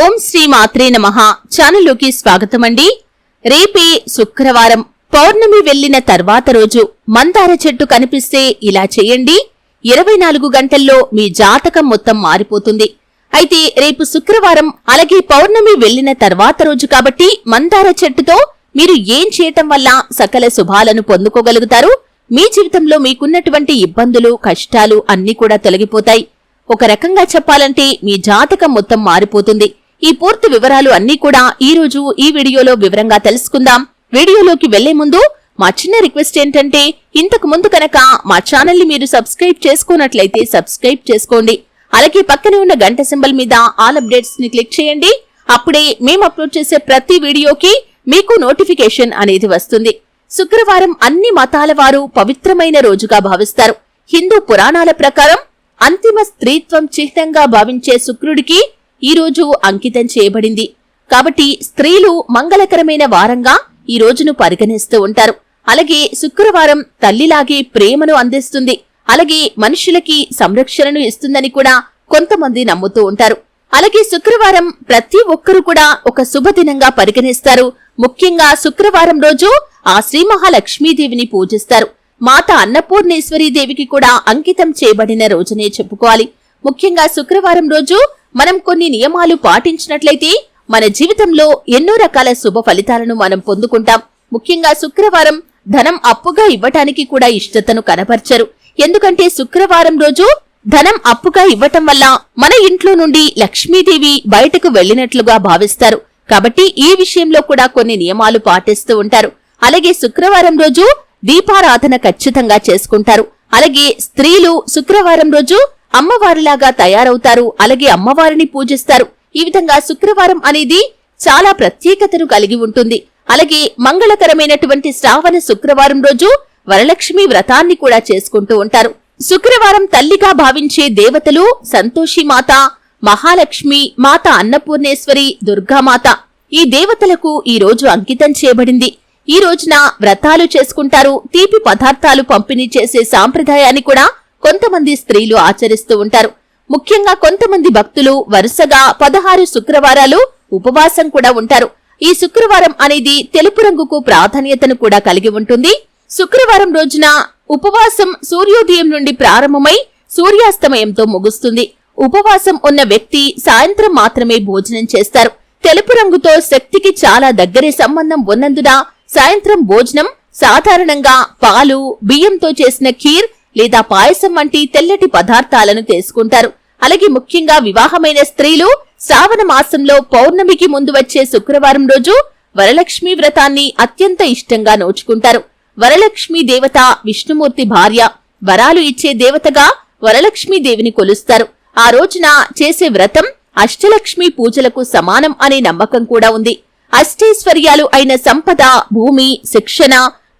ఓం శ్రీ మాత్రే నమ. ఛానల్లోకి స్వాగతం అండి రేపే శుక్రవారం. పౌర్ణమి వెళ్ళిన తర్వాత రోజు మందార చెట్టు కనిపిస్తే ఇలా చేయండి. ఇరవై నాలుగు గంటల్లో మీ జాతకం మొత్తం మారిపోతుంది. అయితే రేపు శుక్రవారం అలాగే పౌర్ణమి వెళ్ళిన తర్వాత రోజు కాబట్టి మందార చెట్టుతో మీరు ఏం చేయటం వల్ల సకల శుభాలను పొందుకోగలుగుతారు? మీ జీవితంలో మీకున్నటువంటి ఇబ్బందులు కష్టాలు అన్ని కూడా తొలగిపోతాయి. ఒక రకంగా చెప్పాలంటే మీ జాతకం మొత్తం మారిపోతుంది. ఈ పూర్తి వివరాలు అన్నీ కూడా ఈ రోజు ఈ వీడియోలో వివరంగా తెలుసుకుందాం. వీడియోలోకి వెళ్ళే ముందు మా చిన్న రిక్వెస్ట్ ఏంటంటే ఇంతకు ముందు కనుక మా ఛానల్ని మీరు సబ్స్క్రైబ్ చేసుకున్నట్లయితే సబ్స్క్రైబ్ చేసుకోండి. అలాగే పక్కనే ఉన్న గంట సింబల్ మీద ఆల్ అప్డేట్స్ని క్లిక్ చేయండి. అప్పుడే మేము అప్లోడ్ చేసే ప్రతి వీడియోకి మీకు నోటిఫికేషన్ అనేది వస్తుంది. శుక్రవారం అన్ని మతాల వారు పవిత్రమైన రోజుగా భావిస్తారు. హిందూ పురాణాల ప్రకారం అంతిమ స్త్రీత్వం చిహ్నంగా భావించే శుక్రుడికి ఈ రోజు అంకితం చేయబడింది. కాబట్టి స్త్రీలు మంగళకరమైన వారంగా ఈ రోజును పరిగణిస్తూ ఉంటారు. అలాగే శుక్రవారం తల్లిలాగే ప్రేమను అందిస్తుంది. అలాగే మనుషులకి సంరక్షణను ఇస్తుందని కూడా కొంతమంది నమ్ముతూ ఉంటారు. అలాగే శుక్రవారం ప్రతి ఒక్కరూ కూడా ఒక శుభదినంగా పరిగణిస్తారు. ముఖ్యంగా శుక్రవారం రోజు ఆ శ్రీ మహాలక్ష్మీదేవిని పూజిస్తారు. మాత అన్నపూర్ణేశ్వరీదేవికి కూడా అంకితం చేయబడిన రోజునే చెప్పుకోవాలి. ముఖ్యంగా శుక్రవారం రోజు మనం కొన్ని నియమాలు పాటించినట్లయితే మన జీవితంలో ఎన్నో రకాల శుభ ఫలితాలను మనం పొందుకుంటాం. ముఖ్యంగా శుక్రవారం ధనం అప్పుగా ఇవ్వటానికి కూడా ఇష్టతను కనపర్చరు. ఎందుకంటే శుక్రవారం రోజు ధనం అప్పుగా ఇవ్వటం వల్ల మన ఇంట్లో నుండి లక్ష్మీదేవి బయటకు వెళ్ళినట్లుగా భావిస్తారు. కాబట్టి ఈ విషయంలో కూడా కొన్ని నియమాలు పాటిస్తూ ఉంటారు. అలాగే శుక్రవారం రోజు దీపారాధన ఖచ్చితంగా చేసుకుంటారు. అలాగే స్త్రీలు శుక్రవారం రోజు అమ్మవారిలాగా తయారవుతారు. అలాగే అమ్మవారిని పూజిస్తారు. ఈ విధంగా శుక్రవారం అనేది చాలా ప్రత్యేకతను కలిగి ఉంటుంది. అలాగే మంగళకరమైనటువంటి శ్రావణ శుక్రవారం రోజు వరలక్ష్మి వ్రతాన్ని కూడా చేసుకుంటూ ఉంటారు. శుక్రవారం తల్లిగా భావించే దేవతలు సంతోషి మాత మహాలక్ష్మి మాత అన్నపూర్ణేశ్వరి దుర్గామాత ఈ దేవతలకు ఈ రోజు అంకితం చేయబడింది. ఈ రోజున వ్రతాలు చేసుకుంటారు. తీపి పదార్థాలు పంపిణీ చేసే సాంప్రదాయాన్ని కూడా కొంతమంది స్త్రీలు ఆచరిస్తూ ఉంటారు. ముఖ్యంగా కొంతమంది భక్తులు వరుసగా పదహారు శుక్రవారాలు ఉపవాసం కూడా ఉంటారు. ఈ శుక్రవారం అనేది తెలుపు రంగుకు ప్రాధాన్యతను కూడా కలిగి ఉంటుంది. శుక్రవారం రోజున ఉపవాసం సూర్యోదయం నుండి ప్రారంభమై సూర్యాస్తమయంతో ముగుస్తుంది. ఉపవాసం ఉన్న వ్యక్తి సాయంత్రం మాత్రమే భోజనం చేస్తారు. తెలుపు రంగుతో శక్తికి చాలా దగ్గరి సంబంధం ఉన్నందున సాయంత్రం భోజనం సాధారణంగా పాలు బియ్యంతో చేసిన ఖీర్ లేదా పాయసం వంటి తెల్లటి పదార్థాలను తీసుకుంటారు. అలాగే ముఖ్యంగా వివాహమైన స్త్రీలు శ్రావణ మాసంలో పౌర్ణమికి ముందు వచ్చే శుక్రవారం రోజు వరలక్ష్మి వ్రతాన్ని అత్యంత ఇష్టంగా నోచుకుంటారు. వరలక్ష్మి దేవత విష్ణుమూర్తి భార్య వరాలు ఇచ్చే దేవతగా వరలక్ష్మీ దేవిని కొలుస్తారు. ఆ రోజున చేసే వ్రతం అష్టలక్ష్మి పూజలకు సమానం అనే నమ్మకం కూడా ఉంది. అష్టైశ్వర్యాలు అయిన సంపద భూమి శిక్షణ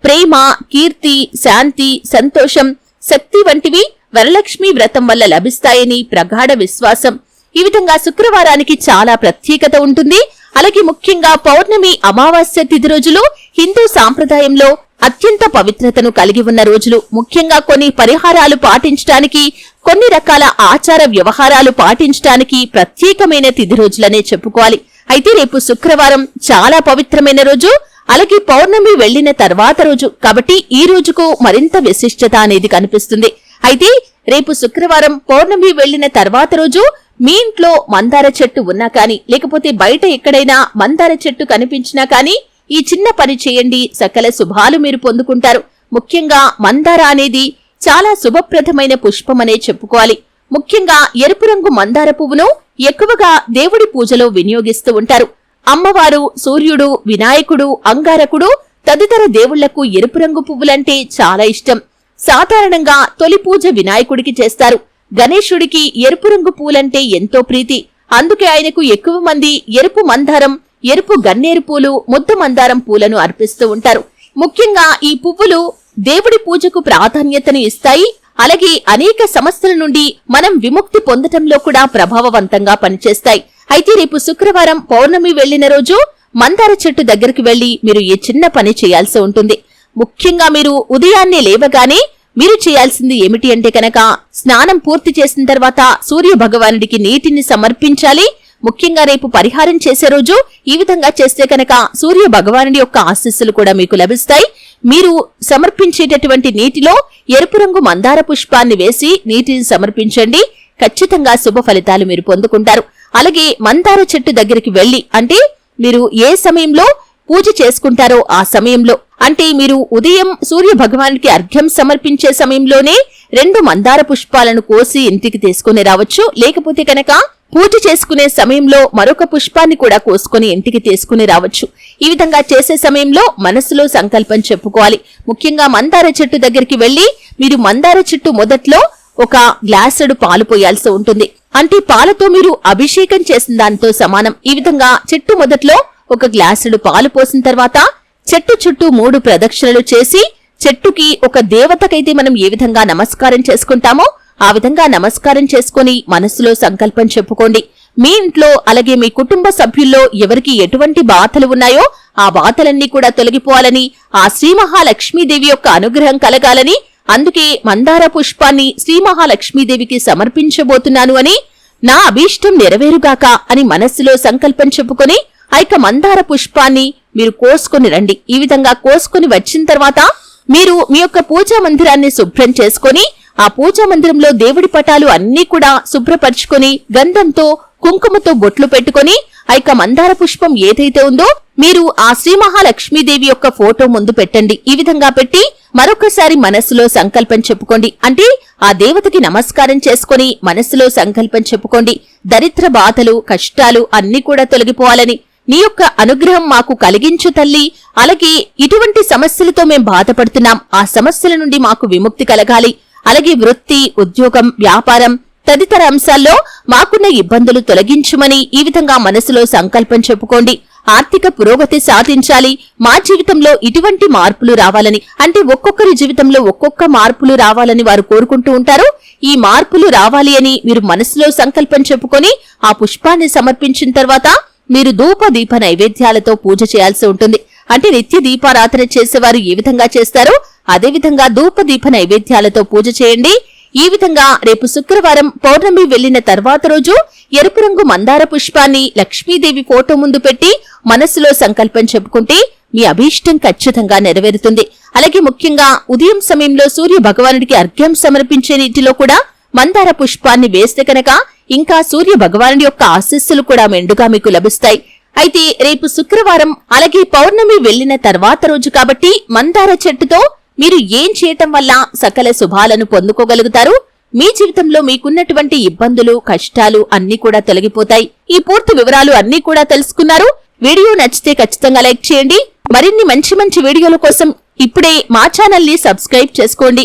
ప్రేమ కీర్తి శాంతి సంతోషం శక్తి వంటివి వరలక్ష్మి వ్రతం వల్ల లభిస్తాయని ప్రగాఢ విశ్వాసం. ఈ విధంగా శుక్రవారానికి చాలా ప్రత్యేకత ఉంటుంది. అలాగే ముఖ్యంగా పౌర్ణమి అమావాస్య తిథి రోజులు హిందూ సాంప్రదాయంలో అత్యంత పవిత్రతను కలిగి ఉన్న రోజులు. ముఖ్యంగా కొన్ని పరిహారాలు పాటించడానికి కొన్ని రకాల ఆచార వ్యవహారాలు పాటించడానికి ప్రత్యేకమైన తిథి రోజులనే చెప్పుకోవాలి. అయితే రేపు శుక్రవారం చాలా పవిత్రమైన రోజు. అలాగే పౌర్ణమి వెళ్ళిన తర్వాత రోజు. కాబట్టి ఈ రోజుకు మరింత విశిష్టత అనేది కనిపిస్తుంది. అయితే రేపు శుక్రవారం పౌర్ణమి వెళ్ళిన తర్వాత రోజు మీ ఇంట్లో మందార చెట్టు ఉన్నా కానీ లేకపోతే బయట ఎక్కడైనా మందార చెట్టు కనిపించినా కానీ ఈ చిన్న పని చేయండి. సకల శుభాలు మీరు పొందుకుంటారు. ముఖ్యంగా మందార అనేది చాలా శుభప్రదమైన పుష్పమనే చెప్పుకోవాలి. ముఖ్యంగా ఎరుపు రంగు మందార పువ్వును ఎక్కువగా దేవుడి పూజలో వినియోగిస్తూ ఉంటారు. అమ్మవారు సూర్యుడు వినాయకుడు అంగారకుడు తదితర దేవుళ్ళకు ఎరుపు రంగు పువ్వులంటే చాలా ఇష్టం. సాధారణంగా తొలి పూజ వినాయకుడికి చేస్తారు. గణేశుడికి ఎరుపు రంగు పూలంటే ఎంతో ప్రీతి. అందుకే ఆయనకు ఎక్కువ మంది ఎరుపు మందారం ఎరుపు గన్నేరు పూలు ముద్ద మందారం పూలను అర్పిస్తూ ఉంటారు. ముఖ్యంగా ఈ పువ్వులు దేవుడి పూజకు ప్రాధాన్యతను ఇస్తాయి. అలాగే అనేక సమస్యల నుండి మనం విముక్తి పొందటంలో కూడా ప్రభావవంతంగా పనిచేస్తాయి. అయితే రేపు శుక్రవారం పౌర్ణమి వెళ్ళిన రోజు మందార చెట్టు దగ్గరికి వెళ్ళి మీరు ఈ చిన్న పని చేయాల్సి ఉంటుంది. ముఖ్యంగా మీరు ఉదయాన్నే లేవగానే మీరు చేయాల్సింది ఏమిటి అంటే కనుక స్నానం పూర్తి చేసిన తర్వాత సూర్య భగవానుడికి నీటిని సమర్పించాలి. ముఖ్యంగా రేపు పరిహారం చేసే రోజు ఈ విధంగా చేస్తే కనుక సూర్య భగవానుడి యొక్క ఆశీస్సులు కూడా మీకు లభిస్తాయి. మీరు సమర్పించేటటువంటి నీటిలో ఎరుపు రంగు మందార పుష్పాన్ని వేసి నీటిని సమర్పించండి. ఖచ్చితంగా శుభ ఫలితాలు మీరు పొందుకుంటారు. అలాగే మందార చెట్టు దగ్గరికి వెళ్ళి అంటే మీరు ఏ సమయంలో పూజ చేసుకుంటారో ఆ సమయంలో అంటే మీరు ఉదయం సూర్య భగవానికి అర్ఘ్యం సమర్పించే సమయంలోనే రెండు మందార పుష్పాలను కోసి ఇంటికి తీసుకుని రావచ్చు. లేకపోతే కనుక పూజ చేసుకునే సమయంలో మరొక పుష్పాన్ని కూడా కోసుకుని ఇంటికి తీసుకుని రావచ్చు. ఈ విధంగా చేసే సమయంలో మనసులో సంకల్పం చెప్పుకోవాలి. ముఖ్యంగా మందార చెట్టు దగ్గరికి వెళ్ళి మీరు మందార చెట్టు మొదట్లో ఒక గ్లాసుడు పాలు పోయాల్సి ఉంటుంది. అంటే పాలతో మీరు అభిషేకం చేసిన దానితో సమానం. ఈ విధంగా చెట్టు మొదట్లో ఒక గ్లాసుడు పాలు పోసిన తర్వాత చెట్టు చుట్టూ మూడు ప్రదక్షిణలు చేసి చెట్టుకి ఒక దేవతకైతే మనం ఏ విధంగా నమస్కారం చేసుకుంటామో ఆ విధంగా నమస్కారం చేసుకుని మనసులో సంకల్పం చెప్పుకోండి. మీ ఇంట్లో అలాగే మీ కుటుంబ సభ్యుల్లో ఎవరికి ఎటువంటి బాధలు ఉన్నాయో ఆ బాధలన్నీ కూడా తొలగిపోవాలని ఆ శ్రీ మహాలక్ష్మీదేవి యొక్క అనుగ్రహం కలగాలని అందుకే మందార పుష్పాన్ని శ్రీ మహాలక్ష్మీదేవికి సమర్పించబోతున్నాను అని నా అభీష్టం నెరవేరుగాక అని మనస్సులో సంకల్పం చెప్పుకొని ఐక మందార పుష్పాన్ని మీరు కోసుకొని రండి. ఈ విధంగా కోసుకొని వచ్చిన తర్వాత మీరు మీ యొక్క పూజా మందిరాన్ని శుభ్రం చేసుకొని ఆ పూజా మందిరంలో దేవుడి పటాలు అన్నీ కూడా శుభ్రపరుచుకొని గంధంతో కుంకుమతో బొట్లు పెట్టుకొని ఐక మందార పుష్పం ఏదైతే ఉందో మీరు ఆ శ్రీ మహాలక్ష్మీదేవి యొక్క ఫోటో ముందు పెట్టండి. ఈ విధంగా పెట్టి మరొకసారి మనస్సులో సంకల్పం చెప్పుకోండి. అంటే ఆ దేవతకి నమస్కారం చేసుకొని మనస్సులో సంకల్పం చెప్పుకోండి. దరిద్ర బాధలు కష్టాలు అన్ని కూడా తొలగిపోవాలని. నీ యొక్క అనుగ్రహం మాకు కలిగించు తల్లి. అలాగే ఇటువంటి సమస్యలతో మేం బాధపడుతున్నాం. ఆ సమస్యల నుండి మాకు విముక్తి కలగాలి. అలాగే వృత్తి ఉద్యోగం వ్యాపారం తదితర అంశాల్లో మాకున్న ఇబ్బందులు తొలగించుమని ఈ విధంగా మనసులో సంకల్పం చెప్పుకోండి. ఆర్థిక పురోగతి సాధించాలి. మా జీవితంలో ఇటువంటి మార్పులు రావాలని అంటే ఒక్కొక్కరి జీవితంలో ఒక్కొక్క మార్పులు రావాలని వారు కోరుకుంటూ ఉంటారు. ఈ మార్పులు రావాలి అని మీరు మనసులో సంకల్పం చెప్పుకొని ఆ పుష్పాన్ని సమర్పించిన తర్వాత మీరు ధూప దీప నైవేద్యాలతో పూజ చేయాల్సి ఉంటుంది. అంటే నిత్య దీపారాధన చేసేవారు ఏ విధంగా చేస్తారో అదేవిధంగా ధూప దీప నైవేద్యాలతో పూజ చేయండి. ఈ విధంగా రేపు శుక్రవారం పౌర్ణమి వెళ్ళిన తర్వాత రోజు ఎరుపు రంగు మందార పుష్పాన్ని లక్ష్మీదేవి ఫోటో ముందు పెట్టి మనస్సులో సంకల్పం చెప్పుకుంటే మీ అభీష్టం ఖచ్చితంగా నెరవేరుతుంది. అలాగే ముఖ్యంగా ఉదయం సమయంలో సూర్య భగవానుడికి అర్ఘ్యం సమర్పించే నీటిలో కూడా మందార పుష్పాన్ని వేస్తే కనుక ఇంకా సూర్య భగవానుడి యొక్క ఆశీస్సులు కూడా మెండుగా మీకు లభిస్తాయి. అయితే రేపు శుక్రవారం అలాగే పౌర్ణమి వెళ్ళిన తర్వాత రోజు కాబట్టి మందార చెట్టుతో మీరు ఏం చేయటం వల్ల సకల శుభాలను పొందుకోగలుగుతారు? మీ జీవితంలో మీకున్నటువంటి ఇబ్బందులు కష్టాలు అన్ని కూడా తొలగిపోతాయి. ఈ పూర్తి వివరాలు అన్ని కూడా తెలుసుకున్నారు. వీడియో నచ్చితే ఖచ్చితంగా లైక్ చేయండి. మరిన్ని మంచి మంచి వీడియోల కోసం ఇప్పుడే మా ఛానల్ని సబ్స్క్రైబ్ చేసుకోండి.